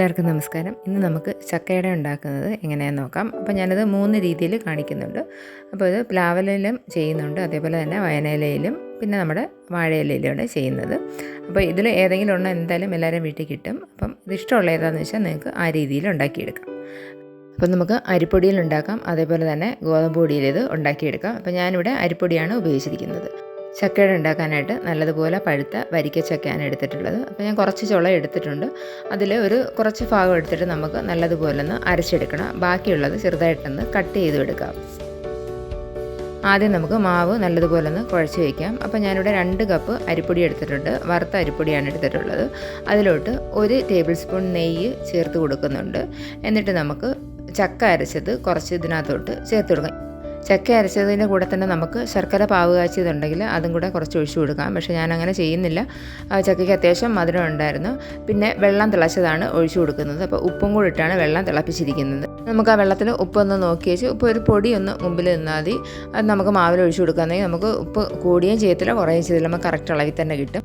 എല്ലാവർക്കും നമസ്കാരം. ഇന്ന് നമുക്ക് ചക്കയട ഉണ്ടാക്കുന്നത് എങ്ങനെയാണെന്ന് നോക്കാം. അപ്പോൾ ഞാനത് മൂന്ന് രീതിയിൽ കാണിക്കുന്നുണ്ട്. അപ്പോൾ ഇത് പ്ലാവലയിലും ചെയ്യുന്നുണ്ട്. അതേപോലെ തന്നെ വയനയിലയിലും പിന്നെ നമ്മുടെ വാഴയിലയിലുമാണ് ചെയ്യുന്നത്. അപ്പോൾ ഇതിൽ ഏതെങ്കിലും ഒന്ന് എന്തായാലും എല്ലാവരും വീട്ടിൽ കിട്ടും. അപ്പം ഇത് ഇഷ്ടമുള്ള ഏതാണെന്ന് വെച്ചാൽ നിങ്ങൾക്ക് ആ രീതിയിൽ ഉണ്ടാക്കിയെടുക്കാം. അപ്പോൾ നമുക്ക് അരിപ്പൊടിയിൽ ഉണ്ടാക്കാം. അതേപോലെ തന്നെ ഗോതമ്പ് പൊടിയിൽ ഇത് ഉണ്ടാക്കിയെടുക്കാം. അപ്പോൾ ഞാനിവിടെ അരിപ്പൊടിയാണ് ഉപയോഗിച്ചിരിക്കുന്നത്. ചക്കയുടെ ഉണ്ടാക്കാനായിട്ട് നല്ലതുപോലെ പഴുത്ത വരിക്ക ചക്കയാണ് എടുത്തിട്ടുള്ളത്. അപ്പോൾ ഞാൻ കുറച്ച് ചുള എടുത്തിട്ടുണ്ട്. അതിൽ ഒരു കുറച്ച് ഭാഗം എടുത്തിട്ട് നമുക്ക് നല്ലതുപോലെ ഒന്ന് അരച്ചെടുക്കണം. ബാക്കിയുള്ളത് ചെറുതായിട്ടൊന്ന് കട്ട് ചെയ്ത് എടുക്കാം ആദ്യം നമുക്ക് മാവ് നല്ലതുപോലെ ഒന്ന് കുഴച്ച് വയ്ക്കാം. അപ്പോൾ ഞാനിവിടെ രണ്ട് കപ്പ് അരിപ്പൊടി എടുത്തിട്ടുണ്ട്. വറുത്ത അരിപ്പൊടിയാണ് എടുത്തിട്ടുള്ളത്. അതിലോട്ട് ഒരു ടേബിൾ സ്പൂൺ നെയ്യ് ചേർത്ത് കൊടുക്കുന്നുണ്ട്. എന്നിട്ട് നമുക്ക് ചക്ക അരച്ചത് കുറച്ച് ഇതിനകത്തോട്ട് ചേർത്ത് കൊടുക്കാം. ചക്ക അരച്ചതിന്റെ കൂടെ തന്നെ നമുക്ക് ശർക്കര പാവ് കാച്ചിയതുണ്ടെങ്കിൽ അതും കൂടെ കുറച്ച് ഒഴിച്ചു കൊടുക്കാം. പക്ഷേ ഞാൻ അങ്ങനെ ചെയ്യുന്നില്ല ചക്കയ്ക്ക് അത്യാവശ്യം മധുരം ഉണ്ടായിരുന്നു. പിന്നെ വെള്ളം തിളച്ചതാണ് ഒഴിച്ചു കൊടുക്കുന്നത്. അപ്പോൾ ഉപ്പും കൂടി ഇട്ടാണ് വെള്ളം തിളപ്പിച്ചിരിക്കുന്നത്. നമുക്ക് ആ വെള്ളത്തിൽ ഉപ്പൊന്ന് നോക്കി വെച്ച് ഉപ്പ് ഒരു പൊടി ഒന്ന് മുമ്പിൽ നിന്നാൽ മതി. അത് നമുക്ക് മാവിൽ ഒഴിച്ചു കൊടുക്കുകയാണെങ്കിൽ നമുക്ക് ഉപ്പ് കൂടുകയും ചെയ്യത്തില്ല കുറയുകയും ചെയ്തില്ല നമുക്ക് കറക്റ്റ് അളവിൽ തന്നെ കിട്ടും.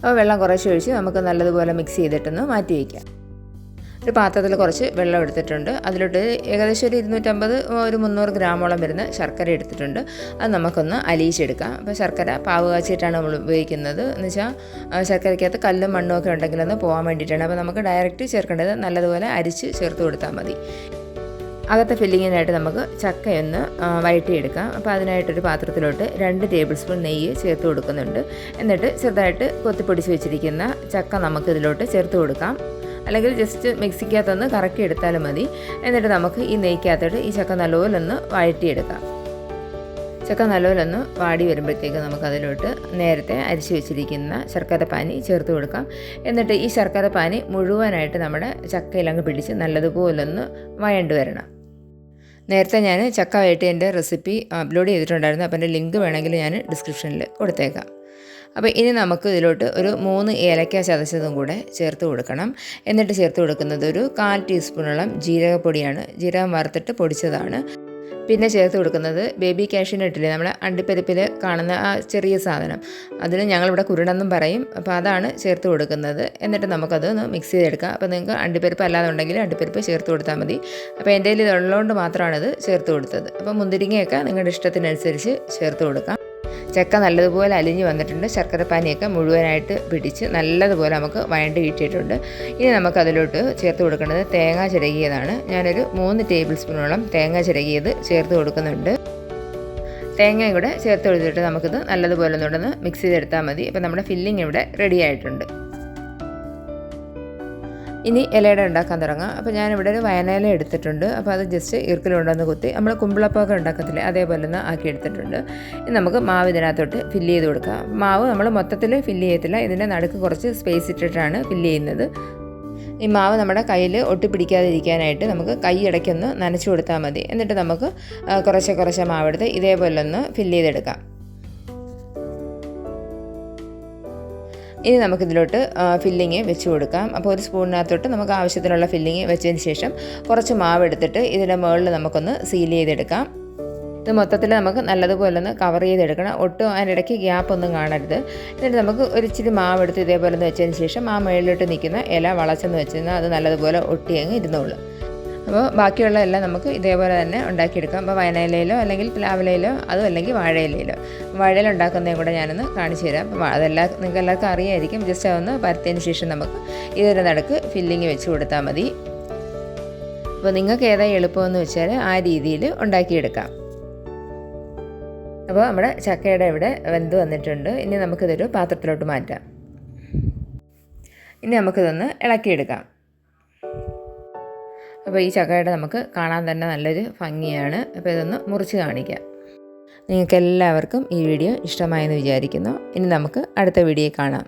അപ്പോൾ വെള്ളം കുറച്ച് ഒഴിച്ച് നമുക്ക് നല്ലതുപോലെ മിക്സ് ചെയ്തിട്ടൊന്ന് മാറ്റി വയ്ക്കാം. ഒരു പാത്രത്തിൽ കുറച്ച് വെള്ളം എടുത്തിട്ടുണ്ട്. അതിലോട്ട് ഏകദേശം ഒരു ഇരുന്നൂറ്റമ്പത് ഒരു മുന്നൂറ് ഗ്രാമോളം വരുന്ന ശർക്കര എടുത്തിട്ടുണ്ട്. അത് നമുക്കൊന്ന് അലിയിച്ചെടുക്കാം അപ്പോൾ ശർക്കര പാവ് കാച്ചിട്ടാണ് നമ്മൾ ഉപയോഗിക്കുന്നത്. എന്ന് വെച്ചാൽ ശർക്കരയ്ക്കകത്ത് കല്ലും മണ്ണും ഒക്കെ ഉണ്ടെങ്കിലൊന്ന് പോകാൻ വേണ്ടിയിട്ടാണ്. അപ്പോൾ നമുക്ക് ഡയറക്റ്റ് ചേർക്കേണ്ടത് നല്ലതുപോലെ അരിച്ച് ചേർത്ത് കൊടുത്താൽ മതി. അകത്തെ ഫില്ലിങ്ങിനായിട്ട് നമുക്ക് ചക്കയൊന്ന് വഴറ്റിയെടുക്കാം. അപ്പോൾ അതിനായിട്ടൊരു പാത്രത്തിലോട്ട് രണ്ട് ടേബിൾ സ്പൂൺ നെയ്യ് ചേർത്ത് കൊടുക്കുന്നുണ്ട്. എന്നിട്ട് ചെറുതായിട്ട് കൊത്തിപ്പൊടിച്ച് വെച്ചിരിക്കുന്ന ചക്ക നമുക്കിതിലോട്ട് ചേർത്ത് കൊടുക്കാം. അല്ലെങ്കിൽ ജസ്റ്റ് മിക്സിക്കകത്തൊന്ന് കറക്കി എടുത്താലും മതി. എന്നിട്ട് നമുക്ക് ഈ നെയ്ക്കകത്തോട്ട് ഈ ചക്ക നല്ലപോലൊന്ന് വഴറ്റിയെടുക്കാം. ചക്ക നല്ലപോലൊന്ന് വാടി വരുമ്പോഴത്തേക്ക് നമുക്കതിലോട്ട് നേരത്തെ അരിച്ചു വെച്ചിരിക്കുന്ന ശർക്കര പാനി ചേർത്ത് കൊടുക്കാം. എന്നിട്ട് ഈ ശർക്കര പാനി മുഴുവനായിട്ട് നമ്മുടെ ചക്കയിലങ്ങ് പിടിച്ച് നല്ലതുപോലൊന്ന് വഴണ്ടു വരണം. നേരത്തെ ഞാൻ ചക്ക വയറ്റിന്റെ റെസിപ്പി അപ്ലോഡ് ചെയ്തിട്ടുണ്ടായിരുന്നു. അപ്പോൾ എന്റെ ലിങ്ക് വേണമെങ്കിൽ ഞാൻ ഡിസ്ക്രിപ്ഷനിൽ കൊടുത്തേക്കാം. അപ്പോൾ ഇനി നമുക്ക് ഇതിലോട്ട് ഒരു മൂന്ന് ഏലക്ക ചതച്ചതും കൂടെ ചേർത്ത് കൊടുക്കണം. എന്നിട്ട് ചേർത്ത് കൊടുക്കുന്നത് ഒരു കാൽ ടീസ്പൂണോളം ജീരകപ്പൊടിയാണ്. ജീരകം വറുത്തിട്ട് പൊടിച്ചതാണ്. പിന്നെ ചേർത്ത് കൊടുക്കുന്നത് ബേബി കാഷ്യൂനട്ടില്ലേ നമ്മുടെ അണ്ടിപ്പരിപ്പിൽ കാണുന്ന ആ ചെറിയ സാധനം. അതിന് ഞങ്ങളിവിടെ കുരുണെന്നും പറയും. അപ്പോൾ അതാണ് ചേർത്ത് കൊടുക്കുന്നത്. എന്നിട്ട് നമുക്കത് ഒന്ന് മിക്സ് ചെയ്തെടുക്കാം. അപ്പോൾ നിങ്ങൾക്ക് അണ്ടിപ്പരിപ്പ് അല്ലാതെ ഉണ്ടെങ്കിൽ അണ്ടിപ്പരിപ്പ് ചേർത്ത് കൊടുത്താൽ മതി. അപ്പോൾ എന്റെ കയ്യിൽ ഇതുള്ളതുകൊണ്ട് ഇത് ചേർത്ത് കൊടുത്തത്. അപ്പോൾ മുന്തിരിങ്ങയൊക്കെ നിങ്ങളുടെ ഇഷ്ടത്തിനനുസരിച്ച് ചേർത്ത് കൊടുക്കാം. ചക്ക നല്ലതുപോലെ അലിഞ്ഞ് വന്നിട്ടുണ്ട്. ശർക്കരപ്പാനിയൊക്കെ മുഴുവനായിട്ട് പിടിച്ച് നല്ലതുപോലെ നമുക്ക് വയണ്ട് കിട്ടിയിട്ടുണ്ട്. ഇനി നമുക്ക് അതിലോട്ട് ചേർത്ത് കൊടുക്കേണ്ടത് തേങ്ങ ചിരകിയതാണ്. ഞാനൊരു മൂന്ന് ടേബിൾ സ്പൂണോളം തേങ്ങ ചിരകിയത് ചേർത്ത് കൊടുക്കുന്നുണ്ട്. തേങ്ങയും കൂടെ ചേർത്ത് കൊടുത്തിട്ട് നമുക്കിത് നല്ലതുപോലെ ഒന്നുകൊണ്ടൊന്ന് മിക്സ് ചെയ്തെടുത്താൽ മതി. അപ്പോൾ നമ്മുടെ ഫില്ലിംഗ് ഇവിടെ റെഡി ആയിട്ടുണ്ട്. ഇനി ഇലയുടെ ഉണ്ടാക്കാൻ തുടങ്ങാം. അപ്പോൾ ഞാനിവിടെ ഒരു വയനയില എടുത്തിട്ടുണ്ട്. അപ്പോൾ അത് ജസ്റ്റ് ഈർക്കിലുണ്ടെന്ന് കുത്തി നമ്മൾ കുമ്പിളപ്പൊക്കെ ഉണ്ടാക്കത്തില്ലേ അതേപോലെ ഒന്ന് ആക്കി എടുത്തിട്ടുണ്ട്. ഇനി നമുക്ക് മാവ് ഇതിനകത്തോട്ട് ഫില്ല് ചെയ്ത് കൊടുക്കാം. മാവ് നമ്മൾ മൊത്തത്തിൽ ഫില്ല് ചെയ്യത്തില്ല. ഇതിന്റെ നടുക്ക് കുറച്ച് സ്പേസ് ഇട്ടിട്ടാണ് ഫില്ല് ചെയ്യുന്നത്. ഈ മാവ് നമ്മുടെ കയ്യിൽ ഒട്ടിപ്പിടിക്കാതിരിക്കാനായിട്ട് നമുക്ക് കൈ ഇടയ്ക്കൊന്ന് നനച്ചു കൊടുത്താൽ മതി. എന്നിട്ട് നമുക്ക് കുറച്ച് കുറച്ച് മാവെടുത്ത് ഇതേപോലെ ഒന്ന് ഫില്ല് ചെയ്തെടുക്കാം. ഇനി നമുക്കിതിലോട്ട് ഫില്ലിങ് വെച്ച് കൊടുക്കാം. അപ്പോൾ ഒരു സ്പൂണിനകത്തോട്ട് നമുക്ക് ആവശ്യത്തിനുള്ള ഫില്ലിങ് വെച്ചതിന് ശേഷം കുറച്ച് മാവ് എടുത്തിട്ട് ഇതിന്റെ മുകളിൽ നമുക്കൊന്ന് സീൽ ചെയ്തെടുക്കാം. ഇത് മൊത്തത്തിൽ നമുക്ക് നല്ലതുപോലെ ഒന്ന് കവർ ചെയ്തെടുക്കണം. ഒട്ടും അതിനിടയ്ക്ക് ഗ്യാപ്പ് ഒന്നും കാണരുത്. എന്നിട്ട് നമുക്ക് ഒരു ഇച്ചിരി മാവ് എടുത്ത് ഇതേപോലെ ഒന്ന് വെച്ചതിന് ശേഷം ആ മുകളിലോട്ട് നിൽക്കുന്ന ഇല വളച്ചെന്ന് വെച്ചിരുന്നാൽ അത് നല്ലതുപോലെ ഒട്ടി അങ്ങ് ഇരുന്നോളൂ. അപ്പോൾ ബാക്കിയുള്ള എല്ലാം നമുക്ക് ഇതേപോലെ തന്നെ ഉണ്ടാക്കിയെടുക്കാം. അപ്പോൾ വയനയിലയിലോ അല്ലെങ്കിൽ പ്ലാവിലയിലോ അതും അല്ലെങ്കിൽ വാഴയിലയിലോ. വാഴയിൽ ഉണ്ടാക്കുന്നതും കൂടെ ഞാനൊന്ന് കാണിച്ചു തരാം. അപ്പോൾ അതെല്ലാം നിങ്ങൾക്ക് എല്ലാവർക്കും അറിയായിരിക്കും. ജസ്റ്റ് അതൊന്ന് പരത്തിയതിന് ശേഷം നമുക്ക് ഇതിന്റെ നടക്ക് ഫില്ലിങ് വെച്ച് കൊടുത്താൽ മതി. അപ്പോൾ നിങ്ങൾക്ക് ഏതാ എളുപ്പമെന്ന് വെച്ചാൽ ആ രീതിയിൽ ഉണ്ടാക്കിയെടുക്കാം. അപ്പോൾ നമ്മുടെ ചക്കയുടെ ഇവിടെ വെന്ത് വന്നിട്ടുണ്ട്. ഇനി നമുക്കിതൊരു പാത്രത്തിലോട്ട് മാറ്റാം. ഇനി നമുക്കിതൊന്ന് ഇളക്കിയെടുക്കാം. അപ്പോൾ ഈ ചക്കയുടെ നമുക്ക് കാണാൻ തന്നെ നല്ലൊരു ഭംഗിയാണ്. അപ്പോൾ ഇതൊന്ന് മുറിച്ച് കാണിക്കാം. നിങ്ങൾക്ക് എല്ലാവർക്കും ഈ വീഡിയോ ഇഷ്ടമായെന്ന് വിചാരിക്കുന്നു. ഇനി നമുക്ക് അടുത്ത വീഡിയോ കാണാം.